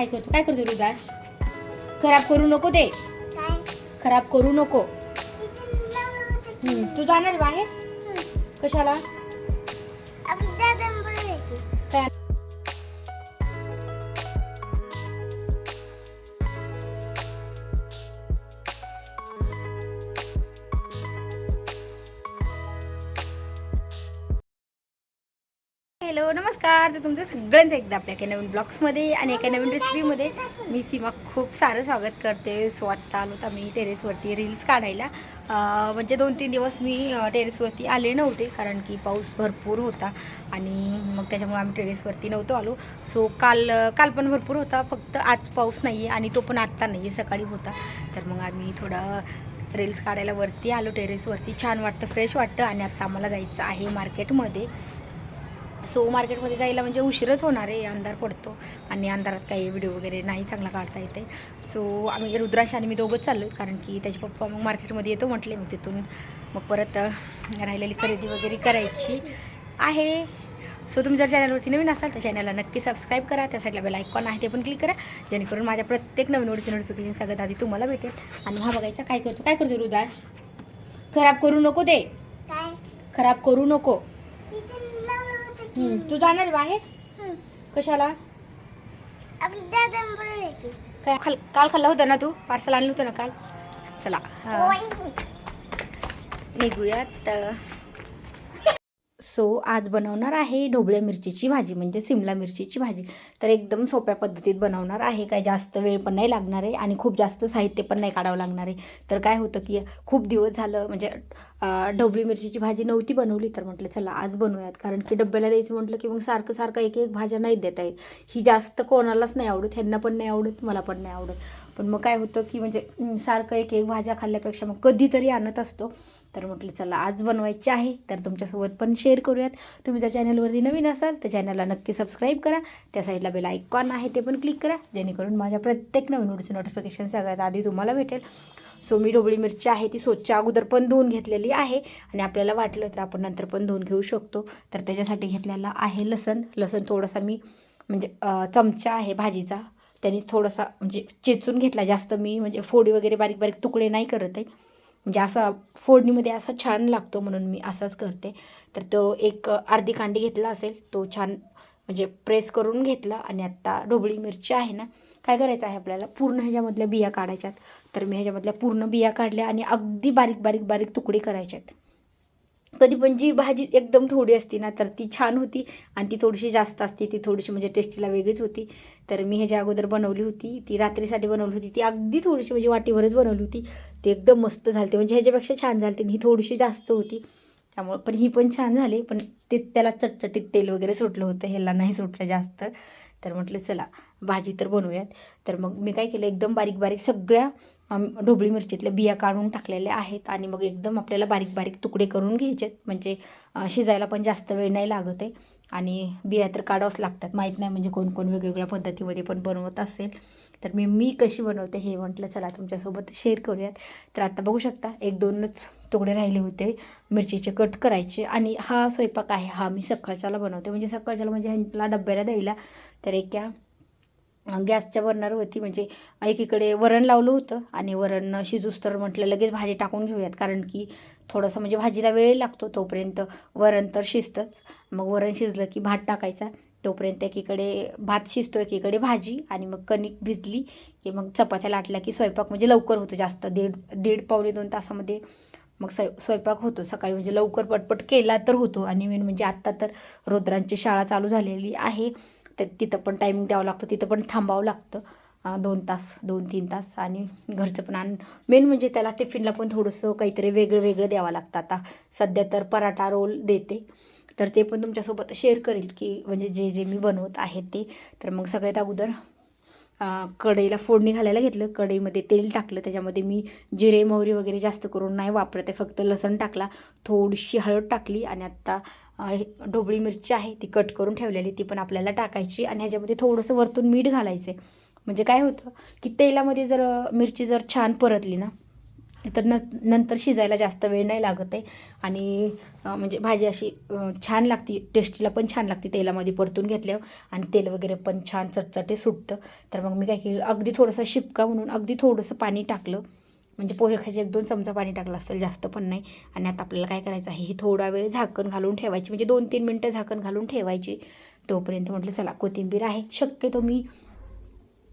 काय करतो? काय करतो रुद्राळ खराब करू नको ते. खराब करू नको. तू जाणार बाहेर? कशाला? हॅलो नमस्कार. तर तुमचं सगळ्यांचं एकदा आपल्या एका नवीन ब्लॉग्समध्ये आणि एका नवीन रेसिपीमध्ये मी सीमा खूप सारं स्वागत करते. सो आत्ता आलो तर मी टेरेसवरती रील्स काढायला. म्हणजे दोन तीन दिवस मी टेरेसवरती आले नव्हते कारण की पाऊस भरपूर होता आणि मग त्याच्यामुळे आम्ही टेरेसवरती नव्हतो आलो. सो काल काल पण भरपूर होता फक्त आज पाऊस नाही आहे आणि तो पण आत्ता नाही आहे सकाळी होता. तर मग आम्ही थोडा रील्स काढायला वरती आलो टेरेसवरती छान वाटतं फ्रेश वाटतं आणि आत्ता आम्हाला जायचं आहे मार्केटमध्ये सो मार्केटमध्ये जायला म्हणजे उशीरच होणार आहे अंधार पडतो आणि अंधारात काही व्हिडिओ वगैरे नाही चांगला काढता येते सो आम्ही रुद्रांश आणि मी दोघंच चाललो कारण की त्याचे पप्पा मग मार्केटमध्ये येतो म्हटले मग तिथून मग परत राहिलेली खरेदी वगैरे करायची आहे. सो तुम्ही जर चॅनलवरती नवीन असाल तर चॅनलला नक्की सबस्क्राईब करा त्या साईडला बेल आयकॉन आहे ते पण क्लिक करा जेणेकरून माझ्या प्रत्येक नवीन व्हिडिओचं नोटिफिकेशन सगळ्यात आधी तुम्हाला भेटेल. आणि हा बघायचा काय करतो काय करतो रुद्रांश खराब करू नको ते. काय? खराब करू नको. हम्म, तू जाणार बाहेर. कशाला? आपली दादा बरोबर येते. काय खाल काल खाल्ला होता ना तू? पार्सल आणलं होतं ना काल? चला हा. निघूयात. सो आज बनवणार आहे ढोबळ्या मिरचीची भाजी म्हणजे सिमला मिरचीची भाजी. तर एकदम सोप्या पद्धतीत बनवणार आहे. काय जास्त वेळ पण नाही लागणार आहे आणि खूप जास्त साहित्य पण नाही काढावं लागणार आहे. तर काय होतं की खूप दिवस झालं म्हणजे ढोबळी मिरचीची भाजी नव्हती बनवली. तर म्हटलं चला आज बनवूयात. कारण की डब्याला द्यायचं म्हटलं की मग सारखं सारखं एक एक भाज्या नाही देता येत. ही जास्त कोणालाच नाही आवडत ह्यांना पण नाही आवडत मला पण नाही आवडत. पण मग काय होतं की म्हणजे सारखं एक एक भाज्या खाल्ल्यापेक्षा मग कधीतरी आणत असतो. तर म्हटलं चला आज बनवायची आहे तर तुमच्यासोबत पण शेअर करूयात. तुम्ही जर चॅनलवरती नवीन असाल तर चॅनलला नक्की सबस्क्राईब करा. त्या साईडला बेल आयकॉन आहे ते पण क्लिक करा. जेणेकरून माझ्या प्रत्येक नवीन व्हिडिओचं नोटिफिकेशन सगळ्यात आधी तुम्हाला भेटेल. सो मी ढोबळी मिरची आहे ती स्वच्छ अगोदर पण धुवून घेतलेली आहे. आणि आपल्याला वाटलं तर आपण नंतर पण धुवून घेऊ शकतो. तर त्याच्यासाठी घेतलेला आहे लसण. लसण थोडासा मी म्हणजे चमचा आहे भाजीचा. त्यांनी थोडासा म्हणजे चेचून घेतला जास्त. मी म्हणजे फोडी वगैरे बारीक बारीक तुकडे नाही करत आहे. म्हणजे असा फोडणीमध्ये असा छान लागतो म्हणून मी असाच करते. तर तो एक अर्धी कांडी घेतला असेल तो छान म्हणजे प्रेस करून घेतला आणि आत्ता ढोबळी मिरची आहे ना काय करायचं आहे आपल्याला? पूर्ण ह्याच्यामधल्या बिया काढायच्यात. तर मी ह्याच्यामधल्या पूर्ण बिया काढल्या आणि अगदी बारीक बारीक बारीक तुकडे करायच्यात कधी पण जी भाजी एकदम थोडी असती ना तर ती छान होती आणि ती थोडीशी जास्त असते. ती थोडीशी म्हणजे टेस्टीला वेगळीच होती. तर मी ह्याच्या अगोदर बनवली होती ती रात्रीसाठी बनवली होती. ती अगदी थोडीशी म्हणजे वाटीवरच बनवली होती. ती एकदम मस्त झालते. म्हणजे ह्याच्यापेक्षा छान झाली ही थोडीशी जास्त होती. त्यामुळं पण ही पण छान झाली. पण ते त्याला चटचटीत तेल वगैरे सुटलं होतं. ह्याला नाही सुटलं जास्त. तर म्हटलं चला भाजी तर बनवूयात. तर मग मी काय केलं एकदम बारीक बारीक सगळ्या ढोबळी मिरचीतल्या बिया काढून टाकलेल्या आहेत आणि मग एकदम आपल्याला बारीक बारीक तुकडे करून घ्यायचेत. म्हणजे शिजायला पण जास्त वेळ नाही लागत आहे. आणि बिया तर काढावंच लागतात. माहीत नाही म्हणजे कोण कोण वेगवेगळ्या पद्धतीमध्ये पण बनवत असेल. तर मी मी कशी बनवते हे म्हटलं चला तुमच्यासोबत शेअर करूयात. तर आता बघू शकता एक दोनच तुकडे राहिले होते मिरचीचे कट करायचे आणि हा स्वयंपाक आहे हा मी सकाळच्याला बनवते. म्हणजे सकाळच्याला म्हणजे ह्यांना डब्याला द्यायला. तर एका गॅसच्या बर्नरवरती म्हणजे एकीकडे वरण लावलं होतं आणि वरण शिजूस तर म्हटलं लगेच भाजी टाकून घेऊयात. कारण की थोडंसं म्हणजे भाजीला वेळ लागतो तोपर्यंत वरण तर शिजतंच. मग वरण शिजलं की भात टाकायचा. तोपर्यंत एकीकडे भात शिजतो एकीकडे भाजी आणि मग कणिक भिजली की मग चपात्या लाटल्या की स्वयंपाक म्हणजे लवकर होतो जास्त. दीड दीड पावणे दोन तासामध्ये मग स्वय स्वयंपाक होतो. सकाळी म्हणजे लवकर पटपट केला तर होतो. आणि मेन म्हणजे आत्ता तर रुद्रांची शाळा चालू झालेली आहे. तर तिथं पण टायमिंग द्यावं लागतो. तिथं पण थांबावं लागतं. दोन तास दोन तीन तास. आणि घरचं पण आणि मेन म्हणजे त्याला टिफिनला पण थोडंसं काहीतरी वेगळं वेगळं द्यावं लागतं. आता सध्या तर पराठा रोल देते. तर ते पण तुमच्यासोबत शेअर करेल की म्हणजे जे जे मी बनवत आहे ते. तर मग सगळ्यात अगोदर कढईला फोडणी घालायला घेतलं. कढईमध्ये तेल टाकलं. त्याच्यामध्ये मी जिरे मोहरी वगैरे जास्त करून नाही वापरत. आहे फक्त लसण टाकला. थोडीशी हळद टाकली आणि आत्ता हे ढोबळी मिरची आहे ती कट करून ठेवलेली. ती पण आपल्याला टाकायची आणि ह्याच्यामध्ये थोडंसं वरतून मीठ घालायचं म्हणजे काय होतं की तेलामध्ये जर मिरची जर छान परतली ना तर न नंतर शिजायला जास्त वेळ नाही लागत आहे. आणि म्हणजे भाजी अशी छान लागते टेस्टीला पण छान लागते तेलामध्ये परतून घेतल्यावर. आणि तेल वगैरे पण छान चटचटे सुटतं. तर मग मी काय केलं अगदी थोडंसं शिपका म्हणून अगदी थोडंसं पाणी टाकलं. म्हणजे पोहे खायचे एक दोन चमचा पाणी टाकलं असेल जास्त पण नाही. आणि आता आपल्याला काय करायचं आहे ही थोडा वेळ झाकण घालून ठेवायची. म्हणजे दोन तीन मिनटं झाकण घालून ठेवायची. तोपर्यंत म्हटलं चला कोथिंबीर आहे. शक्यतो मी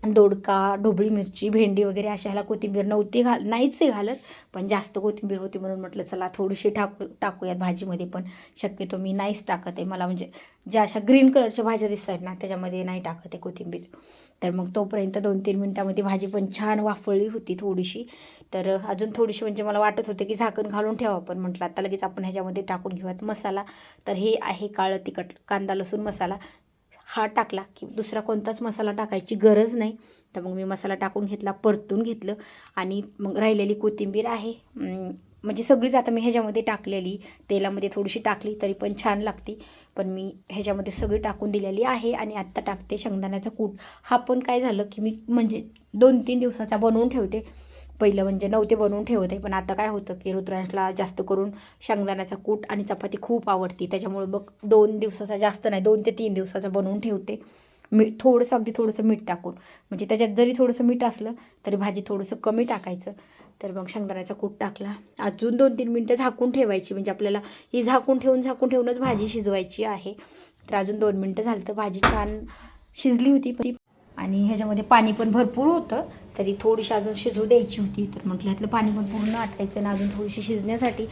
दोडका ढोबळी मिरची भेंडी वगैरे अशा ह्याला कोथिंबीर नव्हती घाल नाहीच आहे घालत पण जास्त कोथिंबीर होती म्हणून म्हटलं चला थोडीशी टाकू टाकूयात भाजीमध्ये पण शक्यतो मी नाहीच टाकत. आहे मला म्हणजे ज्या अशा ग्रीन कलरच्या भाज्या दिसत आहेत ना त्याच्यामध्ये नाही टाकत आहे कोथिंबीर. तर मग तोपर्यंत दोन तीन मिनटामध्ये भाजी पण छान वाफळली होती थोडीशी. तर अजून थोडीशी म्हणजे मला वाटत होते की झाकण घालून ठेवा पण म्हटलं आता लगेच आपण ह्याच्यामध्ये टाकून घेऊयात मसाला. तर हे आहे काळं तिखट कांदा लसूण मसाला. हा टाकला की दुसरा कोणताच मसाला टाकायची गरज नाही. तर मग मी मसाला टाकून घेतला परतून घेतलं आणि मग राहिलेली कोथिंबीर आहे. म्हणजे सगळीच आता मी ह्याच्यामध्ये टाकलेली तेलामध्ये थोडीशी टाकली तरी पण छान लागते. पण मी ह्याच्यामध्ये सगळी टाकून दिलेली आहे आणि आत्ता टाकते शेंगदाण्याचा कूट. हा पण काय झालं की मी म्हणजे दोन तीन दिवसाचा बनवून ठेवते. पहिलं म्हणजे नव्हते बनवून ठेवते पण आता काय होतं की ऋतुराजला जास्त करून शेंगदाण्याचा कूट आणि चपाती खूप आवडती. त्याच्यामुळे बघ दोन दिवसाचा जास्त नाही दोन ते तीन दिवसाचा बनवून ठेवते. मीठ थोडंसं अगदी थोडंसं मीठ टाकून. म्हणजे त्याच्यात जरी थोडंसं मीठ असलं तरी भाजी थोडंसं कमी टाकायचं. तर मग शेंगदाण्याचा कूट टाकला. अजून दोन तीन मिनटं झाकून ठेवायची. म्हणजे आपल्याला ही झाकून ठेवून झाकून ठेवूनच भाजी शिजवायची आहे. तर अजून दोन मिनटं झालं तर भाजी छान शिजली होती. पण ती- आणि ह्याच्यामध्ये पाणी पण भरपूर होतं. तरी थोडीशी अजून शिजू द्यायची होती. तर म्हटलं ह्यातलं पाणी पण पूर्ण आटायचं आणि अजून थोडीशी शिजण्यासाठी.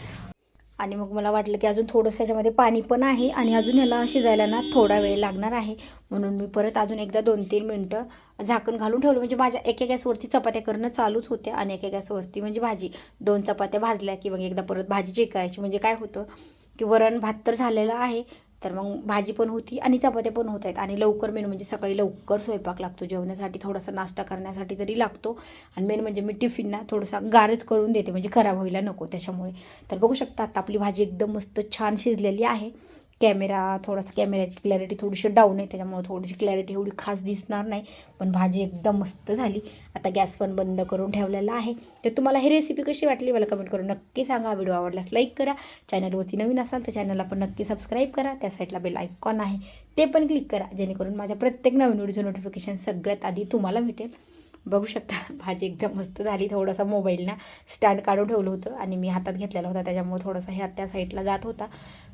आणि मग मला वाटलं की अजून थोडंसं ह्याच्यामध्ये पाणी पण आहे आणि अजून ह्याला शिजायला ना थोडा वेळ लागणार आहे. म्हणून मी परत अजून एकदा दोन तीन मिनटं झाकण घालून ठेवलं. म्हणजे माझ्या एका गॅसवरती चपात्या करणं चालूच होत्या आणि एका गॅसवरती म्हणजे भाजी. दोन चपात्या भाजल्या की मग एकदा परत भाजी चेक करायची म्हणजे काय होतं की वरण भात तर झालेलं आहे. तर मग भाजी पण होती आणि चपात्या पण होत आहेत. आणि लवकर मेन म्हणजे सकाळी लवकर स्वयंपाक लागतो. जेवण्यासाठी थोडासा नाश्ता करण्यासाठी तरी लागतो. आणि मेन म्हणजे मी टिफिनना थोडासा गारच करून देते. म्हणजे खराब व्हायला नको त्याच्यामुळे. तर बघू शकता आता आपली भाजी एकदम मस्त छान शिजलेली आहे. कॅमेरा थोडासा कॅमेऱ्याची क्लॅरिटी थोडीशी डाऊन आहे त्याच्यामुळे थोडीशी क्लॅरिटी एवढी खास दिसणार नाही. पण भाजी एकदम मस्त झाली. आता गॅस पण बंद करून ठेवलेला आहे. तर तुम्हाला ही रेसिपी कशी वाटली मला कमेंट करून नक्की सांगा. व्हिडिओ आवडल्यास लाईक करा. चॅनलवरती नवीन असाल तर चॅनलला पण नक्की सबस्क्राईब करा. त्या साईडला बेल आयकॉन आहे. ते पण क्लिक करा. जेणेकरून माझ्या प्रत्येक नवीन व्हिडिओचं नोटिफिकेशन सगळ्यात आधी तुम्हाला भेटेल. बघू शकता. भाजी एकदम मस्त झाली. थोडासा मोबाईलना स्टँड काढून ठेवलं होतं आणि मी हातात घेतलेला होता. त्याच्यामुळे थोडासा ह्या त्या साईडला जात होता.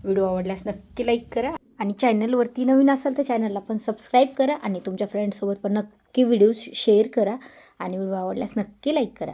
व्हिडिओ आवडल्यास नक्की लाईक करा आणि चॅनलवरती नवीन असाल तर चॅनलला पण सबस्क्राईब करा आणि तुमच्या फ्रेंड्ससोबत पण नक्की व्हिडिओ शेअर करा आणि व्हिडिओ आवडल्यास नक्की लाईक करा.